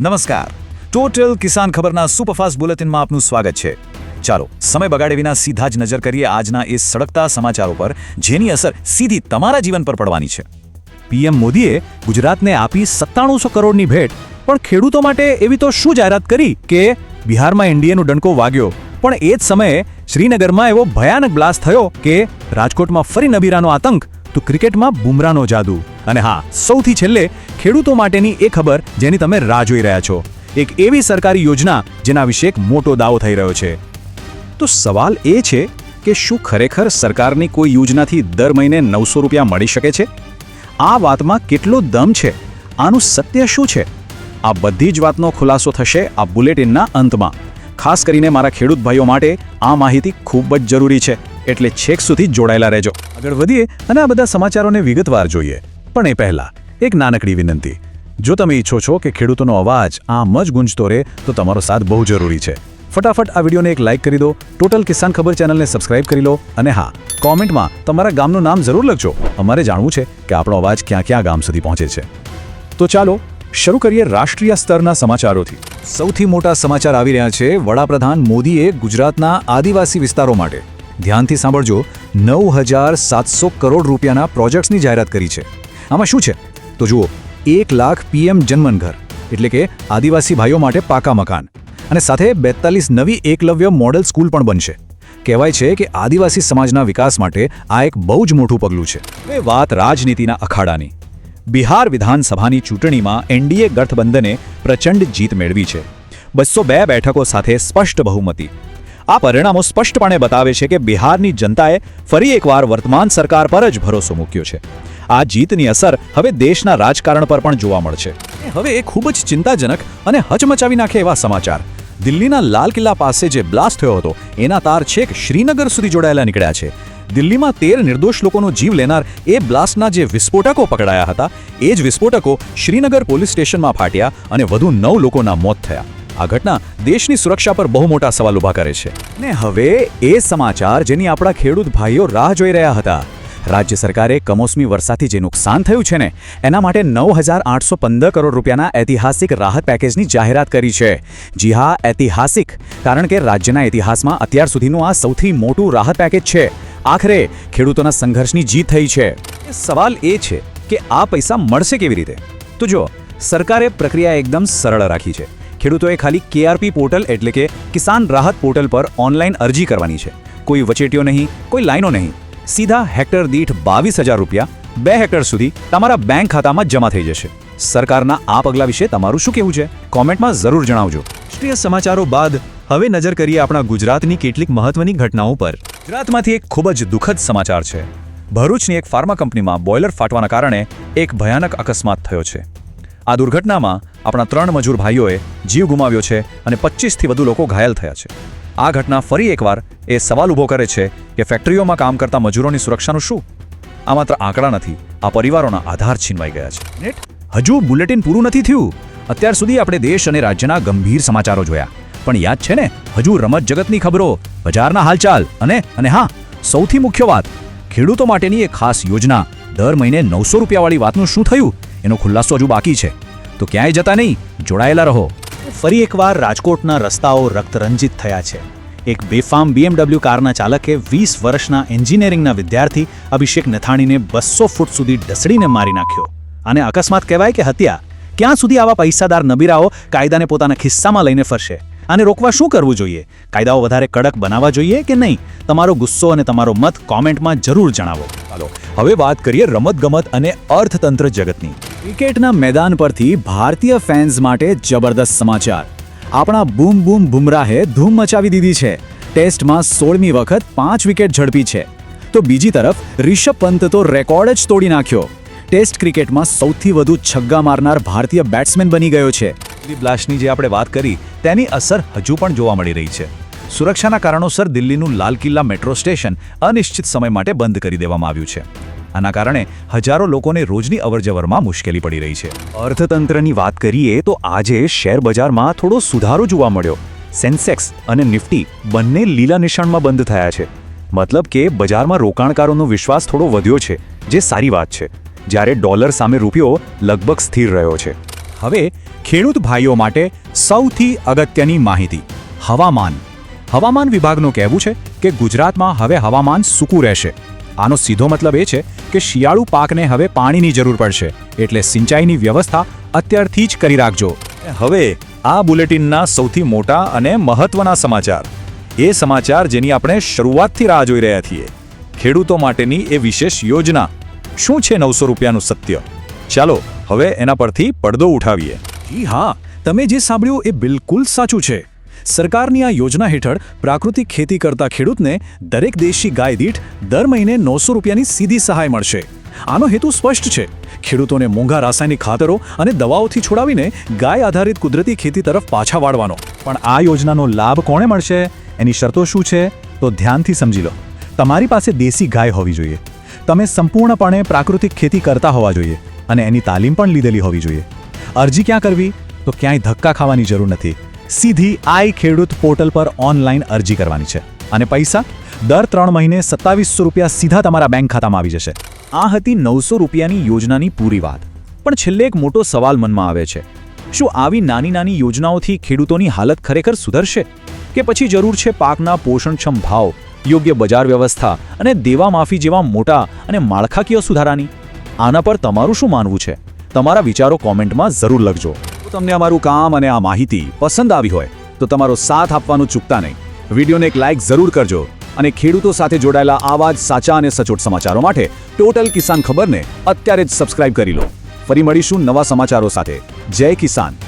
નમસ્કાર. ટોટલ કિસાન ખબરના સુપરફાસ્ટ બુલેટિનમાં આપનું સ્વાગત છે. ચાલો, સમય બગાડે વિના સીધા જ નજર કરીએ આજના એ સળગતા સમાચારો પર, જેની અસર સીધી તમારા જીવન પર પડવાની છે. પીએમ મોદીએ ગુજરાતને આપી સત્તાણુંસો કરોડની ભેટ, પણ ખેડૂતો માટે એવી તો શું જાહેરાત કરી કે બિહારમાં એનડીએનો ડંકો વાગ્યો? પણ એ જ સમયે શ્રીનગરમાં એવો ભયાનક બ્લાસ્ટ થયો કે રાજકોટમાં ફરી નબીરાનો આતંક, તો ક્રિકેટમાં બુમરાનો જાદુ. અને હા, સૌથી છેલ્લે ખેડૂતો માટેની એ ખબર જેની તમે રાહ જોઈ રહ્યા છો. એક એવી સરકારી યોજના જેના વિશે એક મોટો દાવો થઈ રહ્યો છે. તો સવાલ એ છે કે શું ખરેખર સરકારની કોઈ યોજનાથી દર મહિને નવસો રૂપિયા મળી શકે છે? આ વાતમાં કેટલો દમ છે? આનું સત્ય શું છે? આ બધી જ વાતનો ખુલાસો થશે આ બુલેટિનના અંતમાં. ખાસ કરીને મારા ખેડૂત ભાઈઓ માટે આ માહિતી ખૂબ જ જરૂરી છે. એટલે છેક સુધી જોડાયેલા રહેજો. આગળ વધીએ અને આ બધા સમાચારોને વિગતવાર જોઈએ. પણ એ પહેલા, એક નાનકડી વિનંતી. જો તમે ઈચ્છો છો કે ખેડૂતોનો અવાજ આમ જ ગુંજતો રહે, તો તમારો સાથ બહુ જરૂરી છે. ફટાફટ આ વિડીયોને એક લાઇક કરી દો, ટોટલ કિસાન ખબર ચેનલને સબસ્ક્રાઇબ કરી લો, અને હા, કોમેન્ટમાં તમારા ગામનું નામ જરૂર લખજો. અમારે જાણવું છે કે આપણો અવાજ ક્યાં ક્યાં ગામ સુધી પહોંચે છે. તો ચાલો, શરૂ કરીએ રાષ્ટ્રીય સ્તરના સમાચારોથી. સૌથી મોટા સમાચાર આવી રહ્યા છે વડાપ્રધાન મોદીએ ગુજરાતના આદિવાસી વિસ્તારો માટે. ધ્યાનથી સાંભળજો, નવ હજાર સાતસો કરોડ રૂપિયાના પ્રોજેક્ટ્સની જાહેરાત કરી છે. આમાં શું છે? તો જુઓ, એક લાખ પીએમ જન્મન ઘર એટલે કે આદિવાસી ભાઈઓ માટે પાકા મકાન. અને સાથે બેતાલીસ નવી એકલવ્ય મોડેલ સ્કૂલ પણ બનશે. કહેવાય છે કે આદિવાસી સમાજના વિકાસ માટે આ એક બહુ જ મોટું પગલું છે. હવે વાત રાજનીતિના અખાડાની. બિહાર વિધાનસભાની ચૂંટણીમાં એનડીએ ગઠબંધને પ્રચંડ જીત મેળવી છે. બસો બે બેઠકો સાથે સ્પષ્ટ બહુમતી. આ પરિણામો સ્પષ્ટપણે બતાવે છે કે બિહારની જનતાએ ફરી એકવાર વર્તમાન સરકાર પર જ ભરોસો મૂક્યો છે. આ જીતની અસર હવે દેશના રાજકારણ પર પણ જોવા મળશે. હવે એ ખૂબ જ ચિંતાજનક અને હચમચાવી નાખે એવા સમાચાર. દિલ્હીના લાલ કિલ્લા પાસે જે બ્લાસ્ટ થયો હતો, એના તાર છેક શ્રીનગર સુધી જોડાયેલા નીકળ્યા છે. દિલ્હીમાં તેર નિર્દોષ લોકોનો જીવ લેનાર એ બ્લાસ્ટના જે વિસ્ફોટકો પકડાયા હતા, એ જ વિસ્ફોટકો શ્રીનગર પોલીસ સ્ટેશનમાં ફાટ્યા અને વધુ નવ લોકોના મોત થયા. આ ઘટના દેશની સુરક્ષા પર બહુ મોટા સવાલ ઊભા કરે છે. ને હવે એ સમાચાર જેની આપણા ખેડૂત ભાઈઓ રાહ જોઈ રહ્યા હતા. રાજ્ય સરકારે કમોસમી વરસાદથી જે નુકસાન થયું છે ને, એના માટે નવ હજાર આઠસો પંદર કરોડ રૂપિયાના ઐતિહાસિક રાહત પેકેજની જાહેરાત કરી છે. જી હા, ઐતિહાસિક, કારણ કે રાજ્યના ઇતિહાસમાં અત્યાર સુધીનું આ સૌથી મોટું રાહત પેકેજ છે. આખરે, ખેડૂતોના સંઘર્ષની જીત થઈ છે. સવાલ એ છે કે આ પૈસા મળશે કેવી રીતે? તો જો સરકારે પ્રક્રિયા એકદમ સરળ રાખી છે. ખેડૂતોએ ખાલી કેઆરપી પોર્ટલ એટલે કે કિસાન રાહત પોર્ટલ પર ઓનલાઈન અરજી કરવાની છે. કોઈ વચેટીઓ નહીં, કોઈ લાઈનો નહીં. સીધા હેક્ટર દીઠ બાવીસ હજાર રૂપિયા બે હેક્ટર સુધી તમારા બેંક ખાતામાં જમા થઈ જશે. સરકારના આ પગલા વિશે તમારું શું કહેવું છે? કોમેન્ટમાં જરૂર જણાવજો. રાષ્ટ્રીય સમાચારો બાદ હવે નજર કરીએ આપણા ગુજરાતની કેટલીક મહત્વની ઘટનાઓ પર. ગુજરાતમાંથી એક ખૂબ જ દુઃખદ સમાચાર છે. ભરૂચની એક ફાર્મા કંપનીમાં બોઇલર ફાટવાના કારણે એક ભયાનક અકસ્માત થયો છે. આ દુર્ઘટનામાં આપણા ત્રણ મજૂર ભાઈઓએ જીવ ગુમાવ્યો છે અને પચીસથી વધુ લોકો ઘાયલ થયા છે. આ ઘટના ફરી એકવાર એ સવાલ ઊભો કરે છે કે ફેક્ટરીઓમાં કામ કરતા મજૂરોની સુરક્ષાનું શું? આ માત્ર આંકડા નથી આ પરિવારોના આધાર છીનવાઈ ગયા છે. હજુ બુલેટિન પૂરું નથી થયું. અત્યાર સુધી આપણે દેશ અને રાજ્યના ગંભીર સમાચારો જોયા. પણ યાદ છે ને હજુ રમત જગતની ખબરો બજારના હાલચાલ અને અને હા સૌથી મુખ્ય વાત ખેડૂતો માટેની એક ખાસ યોજના દર મહિને નવસો રૂપિયાવાળી વાતનું શું થયું? એનો ખુલાસો હજુ બાકી છે. તો ક્યાંય જતા નહીં, જોડાયેલા રહો. ફરી એકવાર રાજકોટના રસ્તાઓ રક્તરંજિત થયા છે. એક બેફામ બીએમડબલ્યુ કારના ચાલકે વીસ વર્ષના એન્જિનિયરિંગના વિદ્યાર્થી અભિષેક નથાણીને બસો ફૂટ સુધી ડસડીને મારી નાખ્યો. અને અકસ્માત કહેવાય કે હત્યા? ક્યાં સુધી આવા પૈસાદાર નબીરાઓ કાયદાને પોતાના ખિસ્સામાં લઈને ફરશે? આને રોકવા શું કરવું જોઈએ? કાયદાઓ વધારે કડક બનાવવા જોઈએ કે નહીં? તમારો ગુસ્સો અને તમારો મત કોમેન્ટમાં જરૂર જણાવો. ચાલો, હવે વાત કરીએ રમતગમત અને અર્થતંત્ર જગતની. ક્રિકેટના મેદાન પરથી ભારતીય ફેન્સ માટે જબરદસ્ત સમાચાર. આપણા બૂમ બૂમ બુમરાહે ધૂમ મચાવી દીધી છે. ટેસ્ટમાં સોળમી વખત પાંચ વિકેટ ઝડપી છે. તો બીજી તરફ, રિષભ પંત તો રેકોર્ડ જ તોડી નાખ્યો. ટેસ્ટ ક્રિકેટમાં સૌથી વધુ છગ્ગા મારનાર ભારતીય બેટ્સમેન બની ગયો છે. દિલ્હી બ્લાસ્ટની જે આપણે વાત કરી, તેની અસર હજુ પણ જોવા મળી રહી છે. સુરક્ષાના કારણોસર દિલ્હીનું લાલ કિલ્લા મેટ્રો સ્ટેશન અનિશ્ચિત સમય માટે બંધ કરી દેવામાં આવ્યું છે. આના કારણે હજારો લોકોને રોજની અવરજવરમાં મુશ્કેલી પડી રહી છે. અર્થતંત્રની વાત કરીએ તો આજે શેર બજારમાં થોડો સુધારો જોવા મળ્યો. સેન્સેક્સ અને નિફ્ટી બંને લીલા નિશાણમાં બંધ થયા છે. મતલબ કે બજારમાં રોકાણકારોનો વિશ્વાસ થોડો વધ્યો છે, જે સારી વાત છે. જ્યારે ડોલર સામે રૂપિયો લગભગ સ્થિર રહ્યો છે. હવે ખેડૂત ભાઈઓ માટે સૌથી અગત્યની માહિતી, હવામાન. હવામાન વિભાગનું કહેવું છે કે ગુજરાતમાં હવે હવામાન સૂકું રહેશે. આનો સીધો મતલબ એ છે કે શિયાળુ પાકને હવે પાણીની જરૂર પડશે, એટલે સિંચાઈની વ્યવસ્થા અત્યારથી જ કરી રાખજો. હવે આ બુલેટિનના સૌથી મોટા અને મહત્વના સમાચાર. એ સમાચાર જેની આપણે શરૂઆતથી રાહ જોઈ રહ્યા છીએ. ખેડૂતો માટેની એ વિશેષ યોજના. શું છે નવસો રૂપિયાનું સત્ય? ચાલો, હવે એના પરથી પડદો ઉઠાવીએ. હા, તમે જે સાંભળ્યું એ બિલકુલ સાચું છે. સરકારની આ યોજના હેઠળ પ્રાકૃતિક ખેતી કરતા ખેડૂતને દરેક દેશી ગાય દીઠ દર મહિને નવસો રૂપિયાની સીધી સહાય મળશે. આનો હેતુ સ્પષ્ટ છે. ખેડૂતોને મોંઘા રાસાયણિક ખાતરો અને દવાઓથી છોડાવીને ગાય આધારિત કુદરતી ખેતી તરફ પાછા વાળવાનો. પણ આ યોજનાનો લાભ કોણે મળશે? એની શરતો શું છે? તો ધ્યાનથી સમજી લો. તમારી પાસે દેશી ગાય હોવી જોઈએ. તમે સંપૂર્ણપણે પ્રાકૃતિક ખેતી કરતા હોવા જોઈએ. અને એની તાલીમ પણ લીધેલી હોવી જોઈએ. અરજી ક્યાં કરવી? તો ક્યાંય ધક્કા ખાવાની જરૂર નથી. સીધી આઈ ખેડૂત પોર્ટલ પર ઓનલાઈન અરજી કરવાની છે. અને પૈસા? દર ત્રણ મહિને સત્તાવીસો રૂપિયા સીધા તમારા બેંક ખાતામાં આવી જશે. આ હતી નવસો રૂપિયાની યોજનાની પૂરી વાત. પણ છેલ્લે એક મોટો સવાલ મનમાં આવે છે. શું આવી નાની નાની યોજનાઓથી ખેડૂતોની હાલત ખરેખર સુધરશે? કે પછી જરૂર છે પાકના પોષણક્ષમ ભાવ, યોગ્ય બજાર વ્યવસ્થા અને દેવા માફી જેવા મોટા અને માળખાકીય સુધારાની? આના પર તમારું શું માનવું છે? તમારા વિચારો કોમેન્ટમાં જરૂર લખજો. તમને અમારું કામ અને આ માહિતી પસંદ આવી હોય, તો તમારો સાથ આપવાનું ચૂકતા નહીં. વિડીયોને એક લાઇક જરૂર કરજો અને ખેડૂતો સાથે જોડાયેલા આવા જ સાચા અને સચોટ સમાચારો માટે ટોટલ કિસાન ખબરને અત્યારે જ સબસ્ક્રાઇબ કરી લો. ફરી મળીશું નવા સમાચારો સાથે. જય કિસાન.